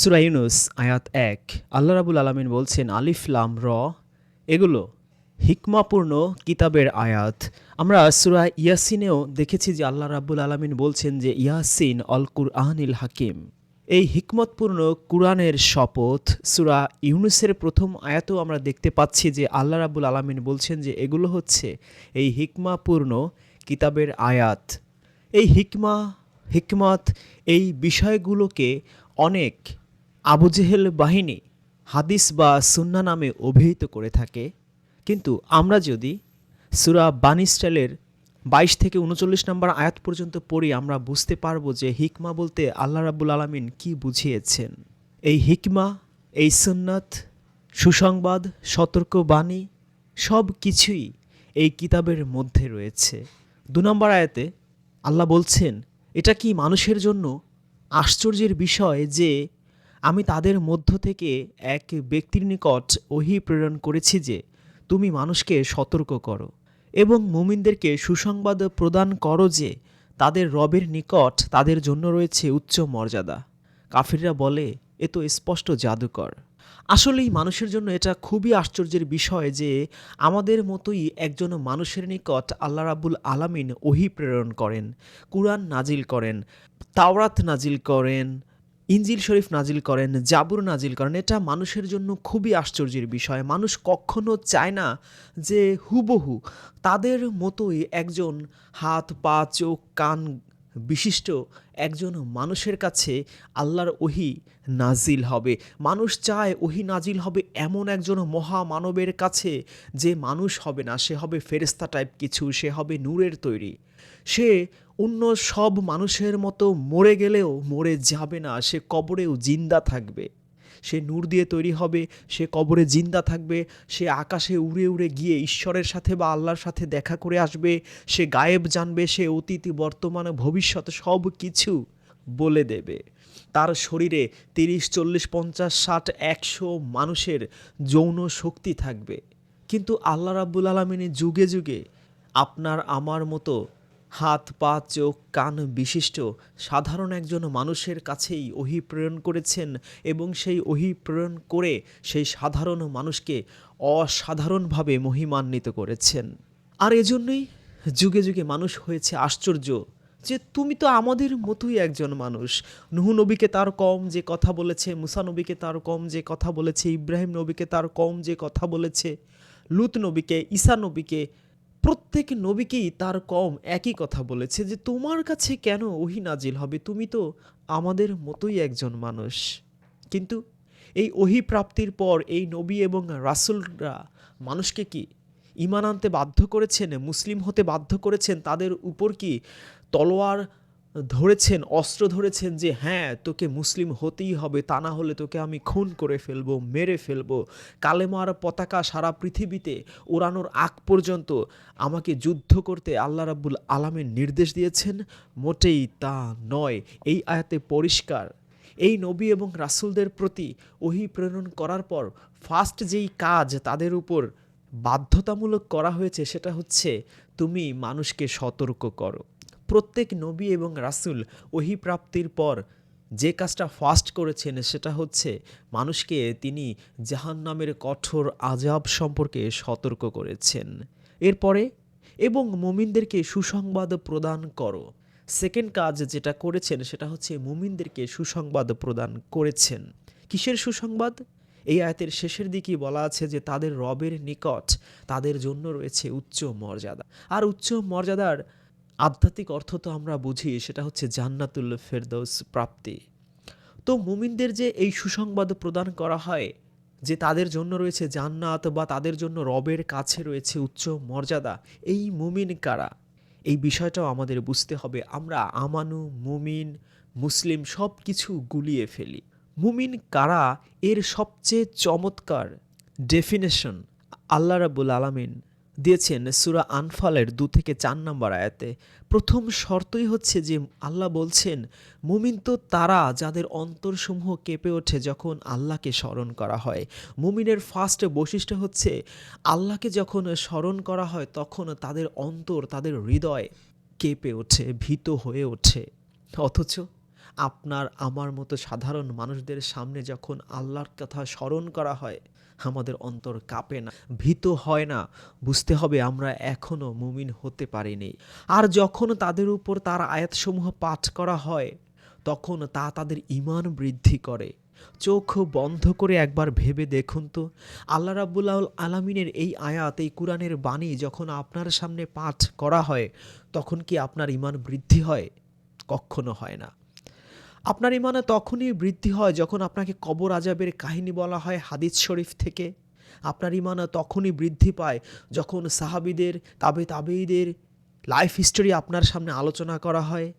সুরা ইউনুস, আয়াত এক। আল্লাহ রাবুল আলমিন বলছেন, আলিফ লাম র, এগুলো হিকমাপূর্ণ কিতাবের আয়াত। আমরা সুরা ইয়াসিনেও দেখেছি যে আল্লাহ রাবুল আলমিন বলছেন যে, ইয়াসিন অল কুর কুরআনিল হাকিম। এই হিকমতপূর্ণ কুরআনের শপথ, সুরা ইউনুসের প্রথম আয়াতেও আমরা দেখতে পাচ্ছি যে আল্লাহ রাবুল আলমিন বলছেন যে, এগুলো হচ্ছে এই হিকমাপূর্ণ কিতাবের আয়াত। এই হিকমা, হিকমত এই বিষয়গুলোকে অনেক আবু জেহেল বাহিনী হাদিস বা সুন্না নামে অভিহিত করে থাকে। কিন্তু আমরা যদি সুরা বানি স্টাইলের বাইশ থেকে উনচল্লিশ নম্বর আয়াত পর্যন্ত পড়ি, আমরা বুঝতে পারব যে হিকমা বলতে আল্লাহ রাবুল আলমিন কি বুঝিয়েছেন। এই হিকমা, এই সুন্নাত, সুসংবাদ সতর্ক বাণী সব কিছুই এই কিতাবের মধ্যে রয়েছে। দু নম্বর আয়াতে আল্লাহ বলছেন, এটা কি মানুষের জন্য আশ্চর্যের বিষয় যে আমি তাদের মধ্য থেকে এক ব্যক্তির নিকট ওহি প্রেরণ করেছি যে, তুমি মানুষকে সতর্ক করো এবং মুমিনদেরকে সুসংবাদ প্রদান করো যে, তাদের রবের নিকট তাদের জন্য রয়েছে উচ্চ মর্যাদা। কাফিররা বলে, এ তো স্পষ্ট জাদুকর। আসলেই মানুষের জন্য এটা খুবই আশ্চর্যের বিষয় যে, আমাদের মতোই একজন মানুষের নিকট আল্লাহ রাবুল আলামিন ওহি প্রেরণ করেন, কুরআন নাজিল করেন, তাওরাত নাজিল করেন ইঞ্জিল শরীফ নাজিল করেন, জাবুর নাজিল করেন, এটা মানুষের জন্য খুবই আশ্চর্যের বিষয়। মানুষ কখনো চায় না যে হুবহু তাদের মতোই একজন হাত, পা, চোখ, কান বিশিষ্ট একজন মানুষের কাছে আল্লাহর ওহি নাজিল হবে। মানুষ চায় ওহি নাজিল হবে এমন একজন মহামানবের কাছে যে মানুষ হবে না, সে হবে ফেরেস্তা টাইপ কিছু, সে হবে নূরের তৈরি। সে অন্য সব মানুষের মতো মরে গেলেও মরে যাবে না, সে কবরেও জিন্দা থাকবে। সে নূর দিয়ে তৈরি হবে, সে কবরে জিন্দা থাকবে, সে আকাশে উড়ে উড়ে গিয়ে ঈশ্বরের সাথে বা আল্লাহর সাথে দেখা করে আসবে, সে গায়েব জানবে, সে অতীত, বর্তমান, ভবিষ্যৎ সব কিছু বলে দেবে। তার শরীরে তিরিশ, চল্লিশ, পঞ্চাশ, ষাট, একশো মানুষের যৌন শক্তি থাকবে। কিন্তু আল্লাহ রাব্বুল আলমিনের যুগে যুগে আপনার, আমার মতো হাত, পা, চোখ, কান বিশিষ্ট। সাধারণ একজন মানুষের কাছেই ওহি প্রেরণ করেছেন এবং সেই ওহি প্রেরণ করে সেই সাধারণ মানুষকে অসাধারণভাবে মহিমান্বিত করেছেন। আর এজন্যই যুগে যুগে মানুষ হয়েছে আশ্চর্য যে তুমি তো আমাদের মতোই একজন মানুষ। নুহু নবীকে তার কম যে কথা বলেছে, মুসা নবীকে তার কম যে কথা বলেছে, ইব্রাহিম নবীকে তার কম যে কথা বলেছে, লুত নবীকে, ঈসা নবীকে প্রত্যেক নবীকেই তার কম একই কথা বলেছে যে, তোমার কাছে কেন ওহি নাজিল হবে? তুমি তো আমাদের মতোই একজন মানুষ। কিন্তু এই ওহি প্রাপ্তির পর এই নবী এবং রাসুলরা মানুষকে কি ইমান আনতে বাধ্য করেছেন, মুসলিম হতে বাধ্য করেছেন? তাদের উপর কি তলোয়ার ধরেছেন, অস্ত্র ধরেছেন যে হ্যাঁ তোকে মুসলিম হতেই হবে, তা না হলে তোকে আমি খুন করে ফেলব, মেরে ফেলব। কালেমার পতাকা সারা পৃথিবীতে ওড়ানোর আগ পর্যন্ত আমাকে যুদ্ধ করতে আল্লাহ রাব্বুল আলামের নির্দেশ দিয়েছেন। মোটেই তা নয়। এই আয়াতে পরিষ্কার। এই নবী এবং রাসূলদের প্রতি ওহি প্রেরণ করার পর ফার্স্ট যেই কাজ তাদের উপর বাধ্যতামূলক করা হয়েছে সেটা হচ্ছে, তুমি মানুষকে সতর্ক করো। প্রত্যেক নবী এবং রাসুল ওহি প্রাপ্তির পর যে কাজটা ফার্স্ট করেছেন সেটা হচ্ছে মানুষকে তিনি জাহান্নামের কঠোর আজাব সম্পর্কে সতর্ক করেছেন। এরপরে, এবং মুমিনদেরকে সুসংবাদ প্রদান করো। সেকেন্ড কাজ যেটা করেছেন সেটা হচ্ছে মুমিনদেরকে সুসংবাদ প্রদান করেছেন। কিসের সুসংবাদ? এই আয়াতের শেষের দিকেই বলা আছে যে তাদের রবের নিকট তাদের জন্য রয়েছে উচ্চ মর্যাদা। আর উচ্চ মর্যাদার আধ্যাত্মিক অর্থ তো আমরা বুঝি, সেটা হচ্ছে জান্নাতুল ফেরদৌস প্রাপ্তি। তো মুমিনদের যে এই সুসংবাদ প্রদান করা হয়, যে তাদের জন্য রয়েছে জান্নাত বা তাদের জন্য রবের কাছে রয়েছে উচ্চ মর্যাদা, এই মুমিন কারা? এই বিষয়টাও আমাদের বুঝতে হবে। আমরা আমানু, মুমিন, মুসলিম সব কিছু গুলিয়ে ফেলি। মুমিন কারা? এর সবচেয়ে চমৎকার ডেফিনেশন আল্লাহ রাবুল আলামিন দিয়েছেন সুরা আনফালের দু থেকে চার নম্বর আয়াতে। প্রথম শর্তই হচ্ছে যে আল্লাহ বলছেন, মুমিন তো তারা যাদের অন্তরসমূহ কেঁপে ওঠে যখন আল্লাহকে স্মরণ করা হয়। মুমিনের ফার্স্ট বৈশিষ্ট্য হচ্ছে, আল্লাহকে যখন স্মরণ করা হয় তখন তাদের অন্তর, তাদের হৃদয় কেঁপে ওঠে, ভীত হয়ে ওঠে। অথচ আপনার, আমার মতো সাধারণ মানুষদের সামনে যখন আল্লাহর কথা স্মরণ করা হয় আমাদের অন্তর কাঁপে না, ভীত হয় না। বুঝতে হবে আমরা এখনও মুমিন হতে পারিনি। আর যখন তাদের উপর তার আয়াতসমূহ পাঠ করা হয়, তখন তা তাদের ইমান বৃদ্ধি করে। চোখ বন্ধ করে একবার ভেবে দেখুন তো, আল্লাহ রাবুল্লাহ আলামিনের এই আয়াত, এই কোরআনের বাণী যখন আপনার সামনে পাঠ করা হয়, তখন কি আপনার ইমান বৃদ্ধি হয়? কখনো হয় না। আপনার ইমানে তখনই বৃদ্ধি হয় যখন আপনাকে কবর আজাবের কাহিনী বলা হয় হাদিস শরীফ থেকে। আপনার ইমানে তখনই বৃদ্ধি পায় যখন সাহাবিদের, তাবে তাবেইদের লাইফ হিস্টোরি আপনার সামনে আলোচনা করা হয়।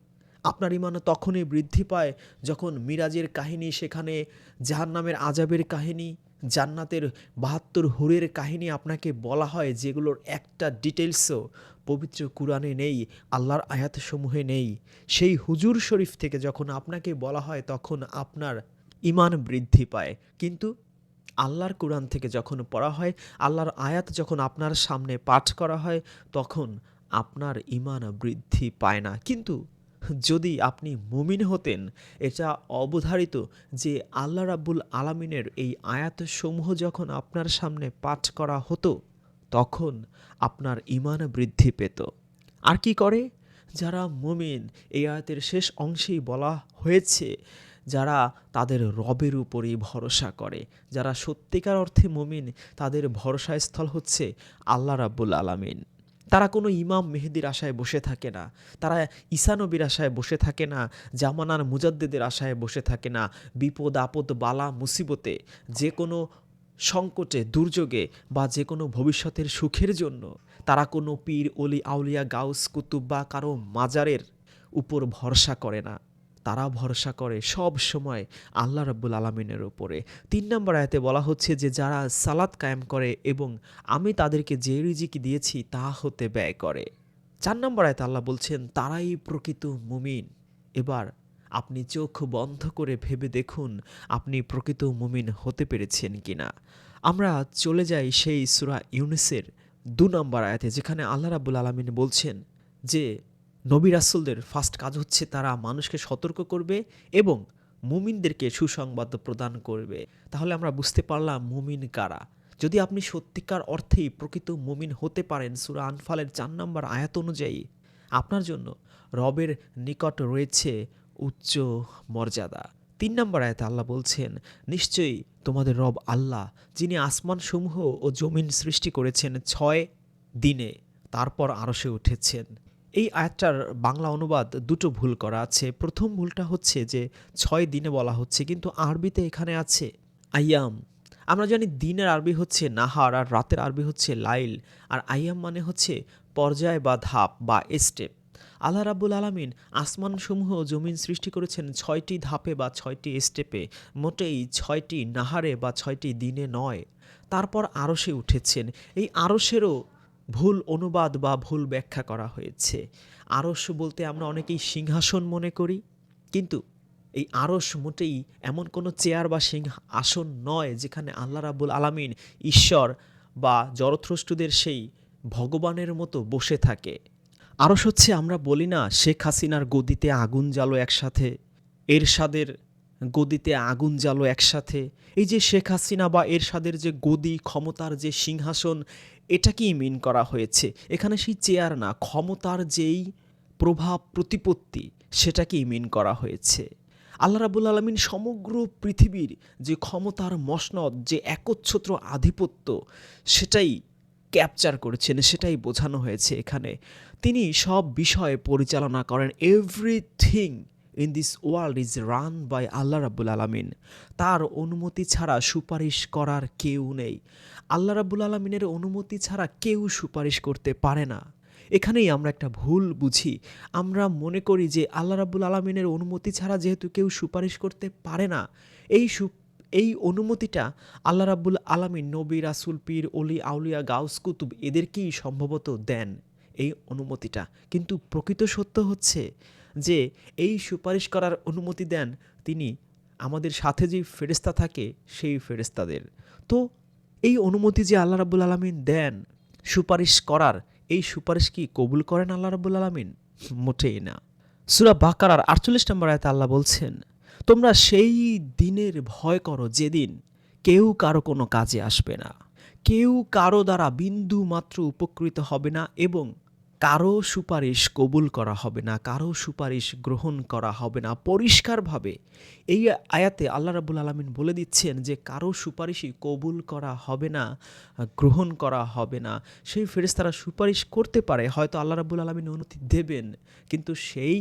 আপনার ইমান তখনই বৃদ্ধি পায় যখন মিরাজের কাহিনী, সেখানে জাহান্নামের আজাবের কাহিনী, জান্নাতের বাহাত্তর হুরের কাহিনী আপনাকে বলা হয় যেগুলোর একটা ডিটেলসও পবিত্র কুরআনে নেই, আল্লাহর আয়াতসমূহে নেই। সেই হুজুর শরীফ থেকে যখন আপনাকে বলা হয়, তখন আপনার ইমান বৃদ্ধি পায়। কিন্তু আল্লাহর কোরআন থেকে যখন পড়া হয়, আল্লাহর আয়াত যখন আপনার সামনে পাঠ করা হয়, তখন আপনার ইমান বৃদ্ধি পায় না। কিন্তু যদি আপনি মুমিন হতেন, এটা অবধারিত যে আল্লাহ রাব্বুল আলামিনের এই আয়াতসমূহ যখন আপনার সামনে পাঠ করা হতো তখন আপনার ইমান বৃদ্ধি পেত। আর কি করে? যারা মুমিন, এই আয়াতের শেষ অংশেই বলা হয়েছে, যারা তাদের রবের উপরই ভরসা করে। যারা সত্যিকার অর্থে মুমিন, তাদের ভরসাস্থল হচ্ছে আল্লাহ রাব্বুল আলামিন। তারা কোনো ইমাম মেহেদির আশায় বসে থাকে না। তারা ঈসানবীর আশায় বসে থাকে না। জামানার মুজাদ্দেদের আশায় বসে থাকে না। বিপদ আপদ বালা মুসিবতে যে কোনো সংকটে, দুর্যোগে বা যে কোনো ভবিষ্যতের সুখের জন্য তারা কোনো পীর অলি আউলিয়া, গাউস, কুতুব বা কারও মাজারের উপর ভরসা করে না। তারা ভরসা করে সব সময় আল্লাহ রাব্বুল আলমিনের ওপরে তিন নম্বর আয়াতে বলা হচ্ছে যে, যারা সালাদ কায়েম করে এবং আমি তাদেরকে যে রিজিক দিয়েছি তা হতে ব্যয় করে। চার নম্বর আয়াতে আল্লাহ বলছেন, তারাই প্রকৃত মুমিন। এবার আপনি চোখ বন্ধ করে ভেবে দেখুন আপনি প্রকৃত মুমিন হতে পেরেছেন কিনা। আমরা চলে যাই সেই সুরা ইউনিসের দু নম্বর আয়াতে, যেখানে আল্লাহ রাব্বুল আলমিন বলছেন যে, নবী রাসুলদের ফার্স্ট কাজ হচ্ছে তারা মানুষকে সতর্ক করবে এবং মুমিনদেরকে সুসংবাদ প্রদান করবে। তাহলে আমরা বুঝতে পারলাম মুমিন কারা। যদি আপনি সত্যিকার অর্থেই প্রকৃত মুমিন হতে পারেন সুরা আনফালের চার নম্বর আয়াত অনুযায়ী, আপনার জন্য রবের নিকট রয়েছে উচ্চ মর্যাদা। তিন নম্বর আয়াতে আল্লাহ বলছেন, নিশ্চয়ই তোমাদের রব আল্লাহ, যিনি আসমানসমূহ ও জমিন সৃষ্টি করেছেন ছয় দিনে, তারপর আরশে উঠেছেন। এই আয়াতটার বাংলা অনুবাদ দুটো ভুল করা আছে। প্রথম ভুলটা হচ্ছে যে, ছয় দিনে বলা হচ্ছে, কিন্তু আরবিতে এখানে আছে, আয়াম। আমরা জানি দিনের আরবি হচ্ছে নাহার, আর রাতের আরবি হচ্ছে লাইল, আর আয়াম মানে হচ্ছে পর্যায় বা ধাপ বা স্টেপ আল্লাহ রাব্বুল আলামিন আসমানসমূহ জমিন সৃষ্টি করেছেন ছয়টি ধাপে বা ছয়টি স্টেপে, মোটেই ছয়টি নাহারে বা ছয়টি দিনে নয়। তারপর আরশে উঠেছেন। এই আরশেরও ভুল অনুবাদ বা ভুল ব্যাখ্যা করা হয়েছে। আরশ বলতে আমরা অনেকেই সিংহাসন মনে করি, কিন্তু এই আরশ মোটেই এমন কোনো চেয়ার বা সিংহ আসন নয় যেখানে আল্লাহ রাবুল আলামিন ঈশ্বর বা জরথ্রষ্টুদের সেই ভগবানের মতো বসে থাকে। আরশ হচ্ছে, আমরা বলি না, শেখ হাসিনার গদিতে আগুন জ্বালো একসাথে, এরশাদের গদিতে আগুন জ্বালো একসাথে। এই যে শেখ হাসিনা বা এরশাদের যে গদি, ক্ষমতার যে সিংহাসন এটাকেই মিন করা হয়েছে? এখানে সেই চেয়ার না, ক্ষমতার যেই প্রভাব, প্রতিপত্তি সেটাকেই মিন করা হয়েছে? আল্লাহ রাবুল আলমিন সমগ্র পৃথিবীর যে ক্ষমতার মসনদ, যে একচ্ছত্র আধিপত্য, সেটাই ক্যাপচার করেছেন, সেটাই বোঝানো হয়েছে এখানে। তিনি সব বিষয়ে পরিচালনা করেন। Everything in this world is run by Allah রাবুল আলমিন। তার অনুমতি ছাড়া সুপারিশ করার কেউ নেই। আল্লাহ রাবুল আলমিনের অনুমতি ছাড়া কেউ সুপারিশ করতে পারে না। এখানেই আমরা একটা ভুল বুঝি। আমরা মনে করি যে আল্লাহ রাবুল আলমিনের অনুমতি ছাড়া যেহেতু কেউ সুপারিশ করতে পারে না, এই সু এই অনুমতিটা আল্লাহ রাবুল আলমিন, নবী, রাসুল, পীর অলি আউলিয়া, গাউস, কুতুব এদেরকেই সম্ভবত দেন। এই অনুমতিটা। কিন্তু প্রকৃত সত্য হচ্ছে যে এই সুপারিশ করার অনুমতি দেন তিনি। আমাদের সাথে যে ফেরিস্তা থাকে, সেই ফেরিস্তাদের তো এই অনুমতি যে আল্লাহ রাবুল আলমিন দেন সুপারিশ করার, এই সুপারিশ কি কবুল করেন আল্লাহ রাবুল আলমিন? মোটেই না। সুরা বাকারার আটচল্লিশ নম্বর আয়তে আল্লাহ বলছেন, তোমরা সেই দিনের ভয় করো যেদিন কেউ কারও কোনো কাজে আসবে না। কেউ কারও দ্বারা বিন্দু মাত্র উপকৃত হবে না এবং কারও সুপারিশ কবুল করা হবে না, কারও সুপারিশ গ্রহণ করা হবে না। পরিষ্কারভাবে এই আয়াতে আল্লাহ রাবুল আলমিন বলে দিচ্ছেন যে কারও সুপারিশই কবুল করা হবে না, গ্রহণ করা হবে না। সেই ফেরেশতারা সুপারিশ করতে পারে, হয়তো আল্লাহ রাবুল আলমিন অনুমতি দেবেন, কিন্তু সেই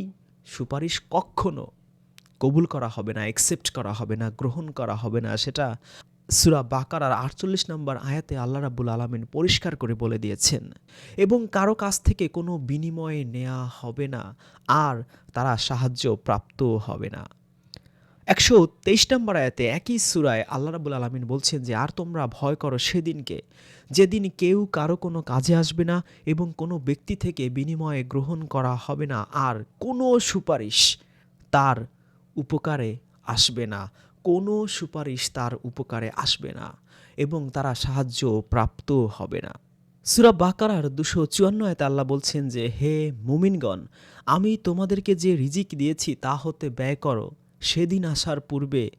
সুপারিশ কখনো কবুল করা হবে না অ্যাকসেপ্ট করা হবে না, গ্রহণ করা হবে না। সেটা সুরা বাকার আর আটচল্লিশ নম্বর আয়াতে আল্লাহ রাব্বুল আলমিন পরিষ্কার করে বলে দিয়েছেন, এবং কারও কাছ থেকে কোনো বিনিময়ে নেওয়া হবে না, আর তারা সাহায্য প্রাপ্ত হবে না। একশো তেইশ নম্বর আয়াতে একই সুরায় আল্লাহ রাবুল আলমিন বলছেন যে, আর তোমরা ভয় করো সেদিনকে, যেদিন কেউ কারও কোনো কাজে আসবে না এবং কোনো ব্যক্তি থেকে বিনিময়ে গ্রহণ করা হবে না, আর কোনো সুপারিশ তার উপকারে আসবে না। কোনো সুপারিশ তার উপকারে আসবে না এবং তারা সাহায্য প্রাপ্ত হবে না। সুরা বাকারার দুশো চুয়ান্ন এতে আল্লাহ বলছেন যে, হে মুমিনগণ, আমি তোমাদেরকে যে রিজিক দিয়েছি তা হতে ব্যয় করো। সেদিন আসার পূর্বে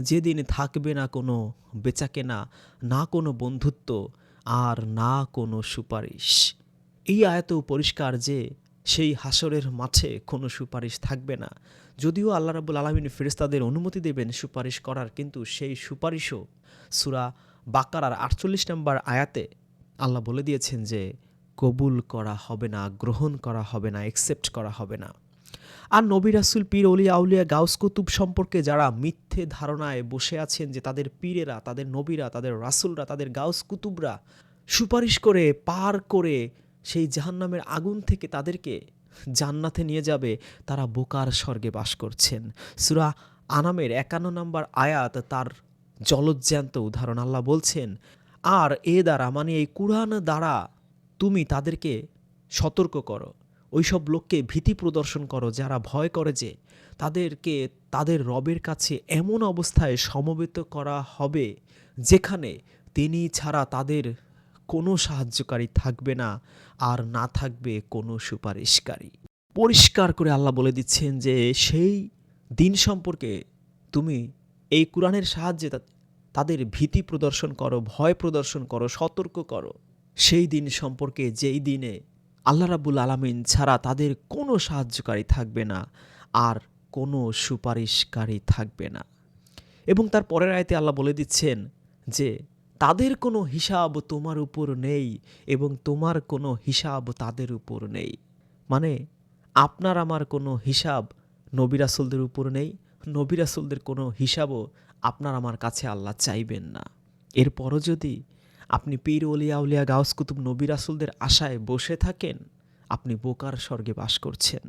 যেদিন থাকবে না কোনো বেচাকেনা, না কোনো বন্ধুত্ব আর না কোনো সুপারিশ। এই আয়াতেও পরিষ্কার যে, সেই হাসরের মাঠে কোনো সুপারিশ থাকবে না। যদিও আল্লাহ রাবুল আলমিন ফেরেস্তাদের অনুমতি দেবেন সুপারিশ করার, কিন্তু সেই সুপারিশও সুরা বাকারার আটচল্লিশ নম্বর আয়াতে আল্লাহ বলে দিয়েছেন যে, কবুল করা হবে না, গ্রহণ করা হবে না অ্যাকসেপ্ট করা হবে না। আর নবী রাসুল, পীর, অলিয়া, আউলিয়া, গাউস, কুতুব সম্পর্কে যারা মিথ্যে ধারণায় বসে আছেন যে তাদের পীরেরা, তাদের নবীরা, তাদের রাসুলরা, তাদের গাউস, কুতুবরা সুপারিশ করে, পার করে সেই জাহান্নামের আগুন থেকে তাদেরকে জান্নাতে নিয়ে যাবে, তারা বোকার স্বর্গে বাস করছেন। সুরা আনামের একান্ন নম্বর আয়াত তার জলজ্যান্ত উদাহরণ আল্লাহ বলছেন, আর এ দ্বারা মানে এই কুরআন দ্বারা তুমি তাদেরকে সতর্ক করো। ওইসব লোককে ভীতি প্রদর্শন করো যারা ভয় করে যে তাদেরকে তাদের রবের কাছে এমন অবস্থায় সমবেত করা হবে যেখানে তিনি ছাড়া তাদের কোনো সাহায্যকারী থাকবে না আর না থাকবে কোনো সুপারিশকারী। পরিষ্কার করে আল্লাহ বলে দিচ্ছেন যে সেই দিন সম্পর্কে তুমি এই কোরআনের সাহায্যে তাদের ভীতি প্রদর্শন করো, ভয় প্রদর্শন করো, সতর্ক করো। সেই দিন সম্পর্কে যেই দিনে আল্লাহ রাবুল আলামিন ছাড়া তাদের কোনো সাহায্যকারী থাকবে না আর কোনো সুপারিশকারী থাকবে না। এবং তার পরের আয়তে আল্লাহ বলে দিচ্ছেন যে তাদের কোনো হিসাব তোমার উপর নেই এবং তোমার কোনো হিসাব তাদের উপর নেই। মানে আপনার আমার কোনো হিসাব নবী রাসুলদের উপর নেই, নবী রাসুলদের কোনো হিসাবও আপনার আমার কাছে আল্লাহ চাইবেন না। এরপরও যদি আপনি পীর, ওলিয়া উলিয়া গাউস কুতুব নবী রাসুলদের আশায় বসে থাকেন, আপনি বোকার স্বর্গে বাস করছেন।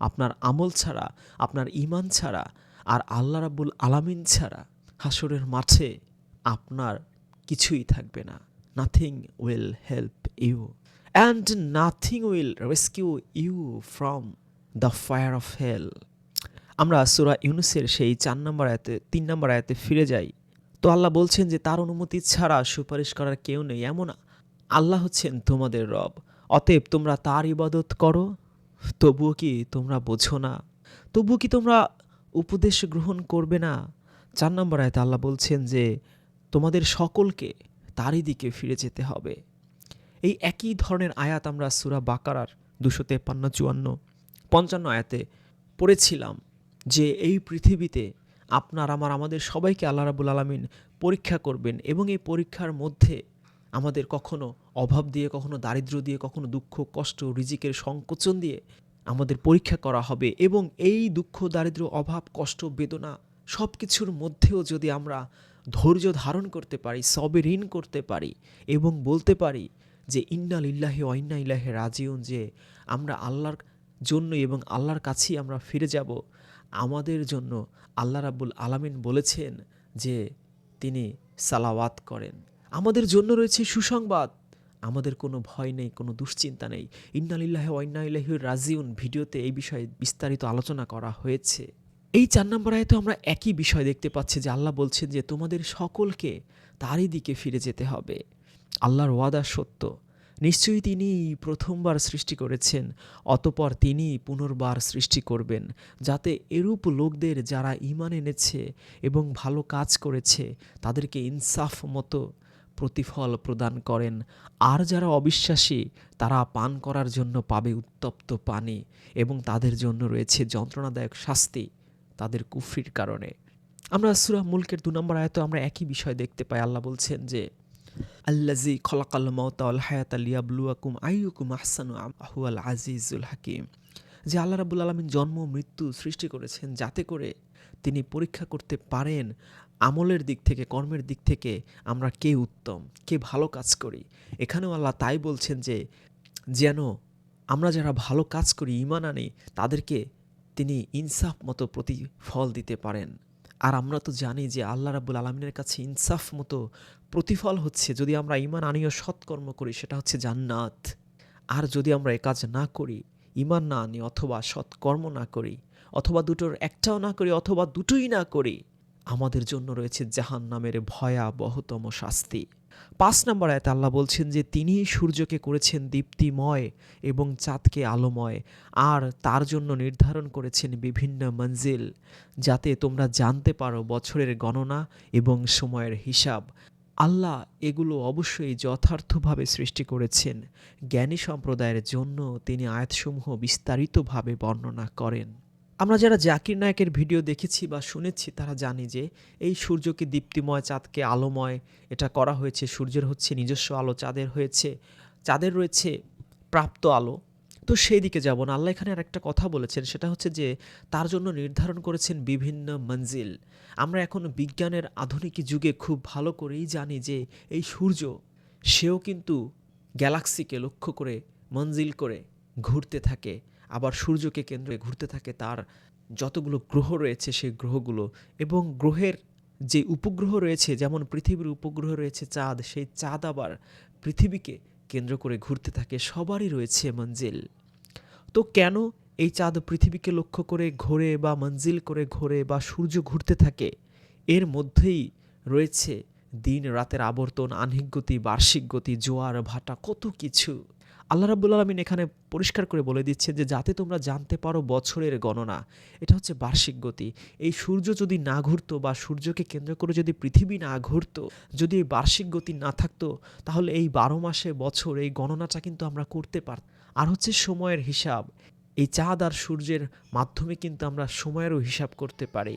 আপনার আমল ছাড়া, আপনার ইমান ছাড়া আর আল্লাহ রাবুল আলামিন ছাড়া হাসরের মাঠে আপনার কিছুই থাকবে না। Nothing will help you and nothing will rescue you from the fire of hell আমরা সুরা ইউনুসের সেই চার নম্বর আয়তে, তিন নম্বর আয়তে ফিরে যাই। তো আল্লাহ বলছেন যে, তার অনুমতি ছাড়া সুপারিশ করার কেউ নেই। এমন আল্লাহ হচ্ছেন তোমাদের রব। অতএব তোমরা তার ইবাদত করো। তবুও কি তোমরা বোঝো না? তবুও কি তোমরা উপদেশ গ্রহণ করবে না? চার নম্বর আয়তে আল্লাহ বলছেন যে তোমাদের সকলকে তারই দিকে ফিরে যেতে হবে। এই একই ধরনের আয়াত আমরা সুরা বাকারার দুশো তেপান্ন চুয়ান্ন, পঞ্চান্ন আয়াতে পড়েছিলাম যে এই পৃথিবীতে আপনার, আমার, আমাদের সবাইকে আল্লাহ রাবুল আলমিন পরীক্ষা করবেন এবং এই পরীক্ষার মধ্যে আমাদের কখনো অভাব দিয়ে, কখনো দারিদ্র দিয়ে, কখনো দুঃখ, কষ্ট, রিজিকের সংকোচন দিয়ে আমাদের পরীক্ষা করা হবে এবং এই দুঃখ, দারিদ্র, অভাব, কষ্ট, বেদনা সব কিছুর মধ্যেও যদি আমরা ধৈর্য ধারণ করতে পারি, সবে ঋণ করতে পারি এবং বলতে পারি যে, ইন্না লিল্লাহে অইন্না ইল্লাহে রাজিউন যে আমরা আল্লাহর জন্য এবং আল্লাহর কাছেই আমরা ফিরে যাব। আমাদের জন্য আল্লাহ রাব্বুল আলামিন বলেছেন যে, তিনি সালাওয়াত করেন। আমাদের জন্য রয়েছে সুসংবাদ। আমাদের কোনো ভয় নেই, কোনো দুশ্চিন্তা নেই। ইন্নালিল্লাহ ওয়াইনাইল্লাহি রাজিউন ভিডিওতে এই বিষয়ে বিস্তারিত আলোচনা করা হয়েছে। এই চার নম্বর আয়তে আমরা একই বিষয় দেখতে পাচ্ছি যে আল্লাহ বলছেন যে তোমাদের সকলকে তারই দিকে ফিরে যেতে হবে। আল্লাহর ওয়াদা সত্য। নিশ্চয়ই তিনি প্রথমবার সৃষ্টি করেছেন, অতপর তিনি পুনর্বার সৃষ্টি করবেন, যাতে এরূপ লোকদের যারা ঈমান এনেছে এবং ভালো কাজ করেছে, তাদেরকে ইনসাফ মতো প্রতিফল প্রদান করেন। আর যারা অবিশ্বাসী, তারা পান করার জন্য পাবে উত্তপ্ত পানি এবং তাদের জন্য রয়েছে যন্ত্রণাদায়ক শাস্তি। তাদের কুফরির কারণে। আমরা সুরা মুলকের দু নম্বর আয়ত আমরা একই বিষয় দেখতে পাই। আল্লাহ বলছেন যে আল্লাজি খলাকাল মতাল হায়াত আলিয়াবলুয়াকুম আইয়ুকুম আহসানু আহুয়াল আজিজুল হাকিম। যে আল্লাহ রাবুল আলমিন জন্ম মৃত্যু সৃষ্টি করেছেন যাতে করে তিনি পরীক্ষা করতে পারেন আমলের দিক থেকে, কর্মের দিক থেকে আমরা কে উত্তম, কে ভালো কাজ করি। এখানেও আল্লাহ তাই বলছেন যে, যেন আমরা যারা ভালো কাজ করি ইমান আনি, তাদেরকে তিনি ইনসাফ মতো প্রতিফল দিতে পারেন। আর আমরা তো জানি যে আল্লাহ রাবুল আলমিনের কাছে ইনসাফ মতো প্রতিফল হচ্ছে যদি আমরা ইমান আনিও সৎকর্ম করি, সেটা হচ্ছে জান্নাত। আর যদি আমরা এ কাজ না করি ইমান না আনি অথবা সৎকর্ম না করি, অথবা দুটোর একটাও না করি, অথবা দুটোই না করি, আমাদের জন্য রয়েছে জাহান নামের ভয়াবহতম শাস্তি। পাঁচ নম্বর আয়তে আল্লাহ বলছেন যে, তিনি সূর্যকে করেছেন দীপ্তিময় এবং চাঁদকে আলোময়, আর তার জন্য নির্ধারণ করেছেন বিভিন্ন মঞ্জিল, যাতে তোমরা জানতে পারো বছরের গণনা এবং সময়ের হিসাব। আল্লাহ এগুলো অবশ্যই যথার্থভাবে সৃষ্টি করেছেন। জ্ঞানী সম্প্রদায়ের জন্য তিনি আয়াতসমূহ বিস্তারিতভাবে বর্ণনা করেন। আমরা যারা জাকির নায়কের ভিডিও দেখেছি বা শুনেছি, তারা জানি যে এই সূর্যকে দীপ্তিময়, চাঁদকে আলোময়, এটা করা হয়েছে। সূর্যের হচ্ছে নিজস্ব আলো, চাঁদের হয়েছে, চাঁদের রয়েছে প্রাপ্ত আলো। তো সেই দিকে যাব না। আল্লাহ এখানে আর একটা কথা বলেছেন, সেটা হচ্ছে যে তার জন্য নির্ধারণ করেছেন বিভিন্ন মঞ্জিল। আমরা এখন বিজ্ঞানের আধুনিক যুগে খুব ভালো করেই জানি যে এই সূর্য, সেও কিন্তু গ্যালাক্সিকে লক্ষ্য করে, মঞ্জিল করে ঘুরতে থাকে। আবার সূর্যকে কেন্দ্রে ঘুরতে থাকে, তার যতগুলো গ্রহ রয়েছে সেই গ্রহগুলো। এবং গ্রহের যে উপগ্রহ রয়েছে, যেমন পৃথিবীর উপগ্রহ রয়েছে চাঁদ, সেই চাঁদ আবার পৃথিবীকে কেন্দ্র করে ঘুরতে থাকে, সবারই রয়েছে মঞ্জিল। তো কেন এই চাঁদ পৃথিবীকে লক্ষ্য করে ঘোরে বা মঞ্জিল করে ঘোরে বা সূর্য ঘুরতে থাকে? এর মধ্যেই রয়েছে দিন রাতের আবর্তন আহ্নিক গতি বার্ষিক গতি, জোয়ার, ভাটা, কত কিছু। আল্লাহ রাবুল আলমিন এখানে পরিষ্কার করে বলে দিচ্ছেন যে, যাতে তোমরা জানতে পারো বছরের গণনা, এটা হচ্ছে বার্ষিক গতি। এই সূর্য যদি না ঘুরতো বা সূর্যকে কেন্দ্র করে যদি পৃথিবী না ঘুরতো, যদি এই বার্ষিক গতি না থাকতো, তাহলে এই বারো মাসে বছর এই গণনাটা কিন্তু আমরা করতে পার আর হচ্ছে সময়ের হিসাব। এই চাঁদ আর সূর্যের মাধ্যমে কিন্তু আমরা সময়েরও হিসাব করতে পারি।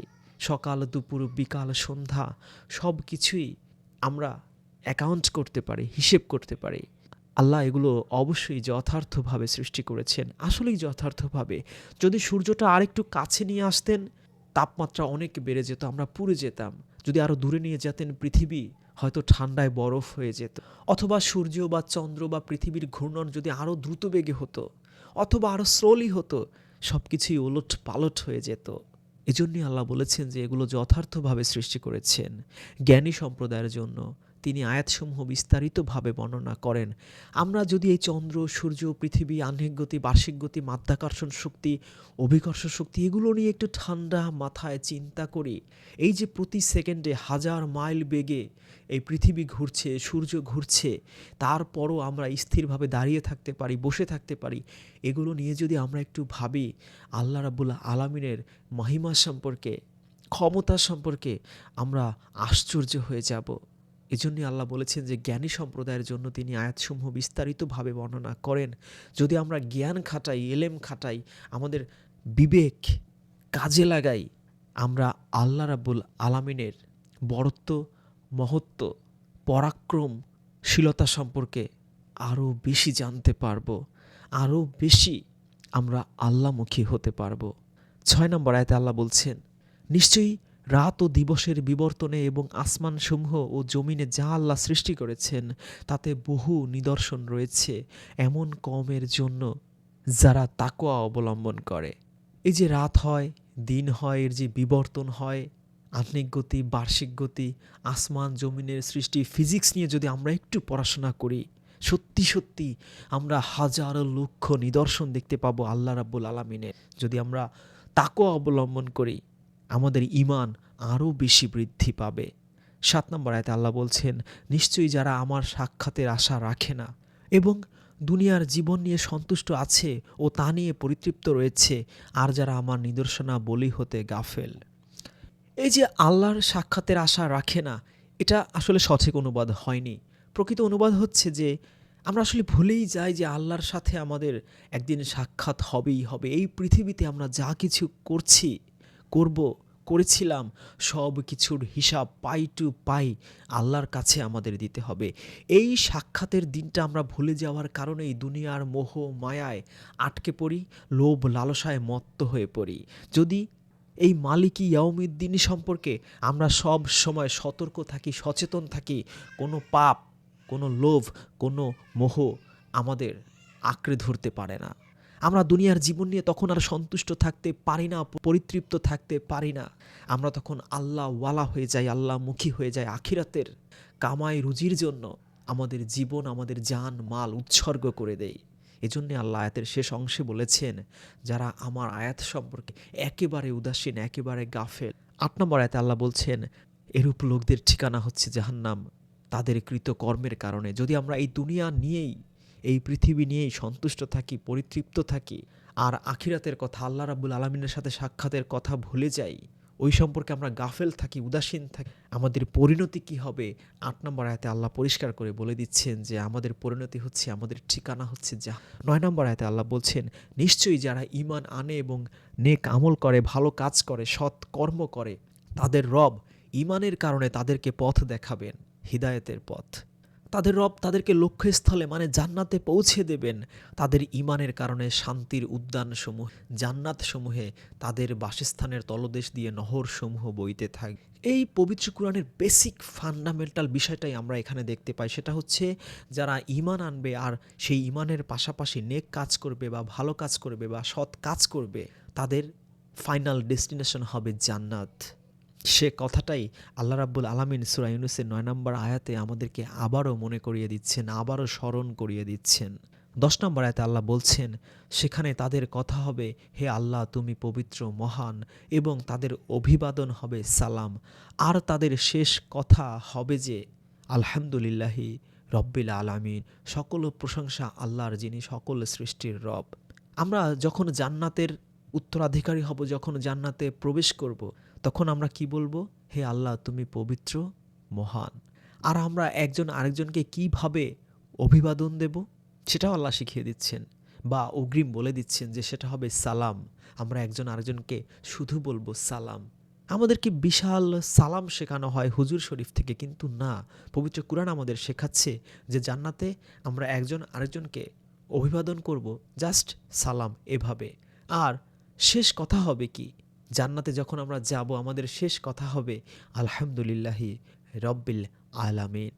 সকাল, দুপুর, বিকাল, সন্ধ্যা সব কিছুই আমরা অ্যাকাউন্ট করতে পারি, হিসেব করতে পারি। আল্লাহ এগুলো অবশ্যই যথার্থভাবে সৃষ্টি করেছেন। আসলেই যথার্থভাবে। যদি সূর্যটা আরেকটু কাছে নিয়ে আসতেন, তাপমাত্রা অনেক বেড়ে যেত, আমরা পুড়ে যেতাম। যদি আরও দূরে নিয়ে যেতেন, পৃথিবী হয়তো ঠান্ডায় বরফ হয়ে যেত। অথবা সূর্য বা চন্দ্র বা পৃথিবীর ঘূর্ণন যদি আরও দ্রুত বেগে হতো, অথবা আরও স্লোলি হতো সব কিছুই ওলট পালট হয়ে যেত। এজন্যই আল্লাহ বলেছেন যে এগুলো যথার্থভাবে সৃষ্টি করেছেন জ্ঞানী সম্প্রদায়ের জন্য। তিনি আয়াতসমূহ বিস্তারিতভাবে বর্ণনা করেন। আমরা যদি এই চন্দ্র, সূর্য, পৃথিবী, আহ্নিক গতি, বার্ষিক গতি, মাধ্যাকর্ষণ শক্তি, অভিকর্ষ শক্তি, এগুলো নিয়ে একটু ঠান্ডা মাথায় চিন্তা করি। এই যে প্রতি সেকেন্ডে হাজার মাইল বেগে এই পৃথিবী ঘুরছে, সূর্য ঘুরছে, তারপরও আমরা স্থিরভাবে দাঁড়িয়ে থাকতে পারি, বসে থাকতে পারি, এগুলো নিয়ে যদি আমরা একটু ভাবি, আল্লাহ রাবুল আলমিনের মহিমা সম্পর্কে, ক্ষমতা সম্পর্কে আমরা আশ্চর্য হয়ে যাব। এজন্যই আল্লাহ বলেছেন যে জ্ঞানী সম্প্রদায়ের জন্য তিনি আয়াতসমূহ বিস্তারিতভাবে বর্ণনা করেন। যদি আমরা জ্ঞান খাটাই, এলেম খাটাই, আমাদের বিবেক কাজে লাগাই, আমরা আল্লাহ রাব্বুল আলামিনের বরত্ব, মহত্ব, পরাক্রমশীলতা সম্পর্কে আরও বেশি জানতে পারব। আরও বেশি আমরা আল্লামুখী হতে পারব। ছয় নম্বর আয়তে আল্লাহ বলছেন, নিশ্চয়ই রাত ও দিবসের বিবর্তনে এবং আসমানসমূহ ও জমিনে যা আল্লাহ সৃষ্টি করেছেন, তাতে বহু নিদর্শন রয়েছে। এমন কমের জন্য যারা তাকোয়া অবলম্বন করে। এই যে রাত হয়, দিন হয়, এর যে বিবর্তন হয় আহ্নিক গতি, বার্ষিক গতি, আসমান, জমিনের সৃষ্টি, ফিজিক্স নিয়ে যদি আমরা একটু পড়াশোনা করি, সত্যি সত্যি আমরা হাজারো লক্ষ নিদর্শন দেখতে পাবো আল্লাহ রাব্বুল আলমিনের। যদি আমরা তাকও অবলম্বন করি আমাদের ইমান আরও বেশি বৃদ্ধি পাবে। সাত নম্বর আয়তে আল্লাহ বলছেন, নিশ্চয়ই যারা আমার সাক্ষাতের আশা রাখে না এবং দুনিয়ার জীবন নিয়ে সন্তুষ্ট আছে ও তা নিয়ে পরিতৃপ্ত রয়েছে, আর যারা আমার নিদর্শনা বলি হতে গাফেল। এই যে আল্লাহর সাক্ষাতের আশা রাখে না, এটা আসলে সঠিক অনুবাদ হয়নি। প্রকৃত অনুবাদ হচ্ছে যে, আমরা আসলে ভুলেই যাই যে আল্লাহর সাথে আমাদের একদিন সাক্ষাৎ হবেই হবে। এই পৃথিবীতে আমরা যা কিছু করছি করব, করেছিলাম। সব কিছুর হিসাব পাই টু পাই আল্লাহর কাছে আমাদের দিতে হবে। এই সাক্ষাতের দিনটা আমরা ভুলে যাওয়ার কারণেই দুনিয়ার মোহ মায়ায় আটকে পড়ি, লোভ লালসায় মত্ত হয়ে পড়ি। যদি এই মালিকি ইয়াউমিদ্দিন সম্পর্কে আমরা সব সময় সতর্ক থাকি, সচেতন থাকি, কোনো পাপ, কোনো লোভ, কোনো মোহ আমাদের আঁকড়ে ধরতে পারে না। আমরা দুনিয়ার জীবন নিয়ে তখন আর সন্তুষ্ট থাকতে পারি না, পরিতৃপ্ত থাকতে পারি না। আমরা তখন আল্লাহ ওয়ালা হয়ে যাই আল্লাহমুখী হয়ে যাই আখিরাতের কামাই রুজির জন্য। আমাদের জীবন, আমাদের জান, মাল উৎসর্গ করে দেয় এজন্য আল্লাহ আয়াতের শেষ অংশে বলেছেন, যারা আমার আয়াত সম্পর্কে একেবারে উদাসীন, একেবারে গাফেল। আট নম্বর আয়াতে আল্লাহ বলছেন, এরূপ লোকদের ঠিকানা হচ্ছে জাহান্নাম। তাদের কৃতকর্মের কারণে। যদি আমরা এই দুনিয়া নিয়েই এই পৃথিবী নিয়েই সন্তুষ্ট থাকি, পরিতৃপ্ত থাকি, আর আখিরাতের কথা, আল্লাহ রাবুল আলমিনের সাথে সাক্ষাতের কথা ভুলে যাই। ওই সম্পর্কে আমরা গাফেল থাকি, উদাসীন থাকি। আমাদের পরিণতি কি হবে? আট নম্বর আয়তে আল্লাহ পরিষ্কার করে বলে দিচ্ছেন যে, আমাদের পরিণতি হচ্ছে, আমাদের ঠিকানা হচ্ছে যা নয় নম্বর আয়তে আল্লাহ বলছেন, নিশ্চয়ই যারা ইমান আনে এবং নেক আমল করে, ভালো কাজ করে, সৎ কর্ম করে, তাদের রব ইমানের কারণে তাদেরকে পথ দেখাবেন, হিদায়তের পথ। তাদের রব তাদেরকে লক্ষ্যস্থলে মানে জান্নাতে পৌঁছে দেবেন। তাদের ইমানের কারণে শান্তির উদ্যানসমূহ, জান্নাতসমূহে তাদের বাসস্থানের তলদেশ দিয়ে নহরসমূহ বইতে থাকে। এই পবিত্র কোরআনের বেসিক ফান্ডামেন্টাল বিষয়টাই আমরা এখানে দেখতে পাই। সেটা হচ্ছে, যারা ইমান আনবে আর সেই ইমানের পাশাপাশি নেক কাজ করবে বা ভালো কাজ করবে বা সৎ কাজ করবে, তাদের ফাইনাল ডেস্টিনেশন হবে জান্নাত। সে কথাটাই আল্লাহ রাব্বুল আলমিন সুরা ইউনুসের নয় নম্বর আয়াতে আমাদেরকে আবারও মনে করিয়ে দিচ্ছেন, আবারও স্মরণ করিয়ে দিচ্ছেন। দশ নম্বর আয়াতে আল্লাহ বলছেন, সেখানে তাদের কথা হবে, হে আল্লাহ, তুমি পবিত্র, মহান এবং তাদের অভিবাদন হবে, সালাম। আর তাদের শেষ কথা হবে যে, আলহামদুলিল্লাহি রব্বিল আলামিন, সকল প্রশংসা আল্লাহর যিনি সকল সৃষ্টির রব। আমরা যখন জান্নাতের উত্তরাধিকারী হব যখন জান্নাতে প্রবেশ করব, তখন আমরা কি বলব? হে আল্লাহ, তুমি পবিত্র, মহান। আর আমরা একজন আরেকজনকে কীভাবে অভিবাদন দেব? সেটাও আল্লাহ শিখিয়ে দিচ্ছেন বা অগ্রিম বলে দিচ্ছেন যে সেটা হবে সালাম। আমরা একজন আরেকজনকে শুধু বলব সালাম। আমাদেরকে বিশাল সালাম শেখানো হয় হুজুর শরীফ থেকে? কিন্তু না। পবিত্র কুরআন আমাদের শেখাচ্ছে যে জান্নাতে আমরা একজন আরেকজনকে অভিবাদন করব, জাস্ট সালাম এভাবে। আর শেষ কথা হবে কি? জান্নাতে যখন আমরা যাব, আমাদের শেষ কথা হবে, আলহামদুলিল্লাহি রব্বিল আলামিন।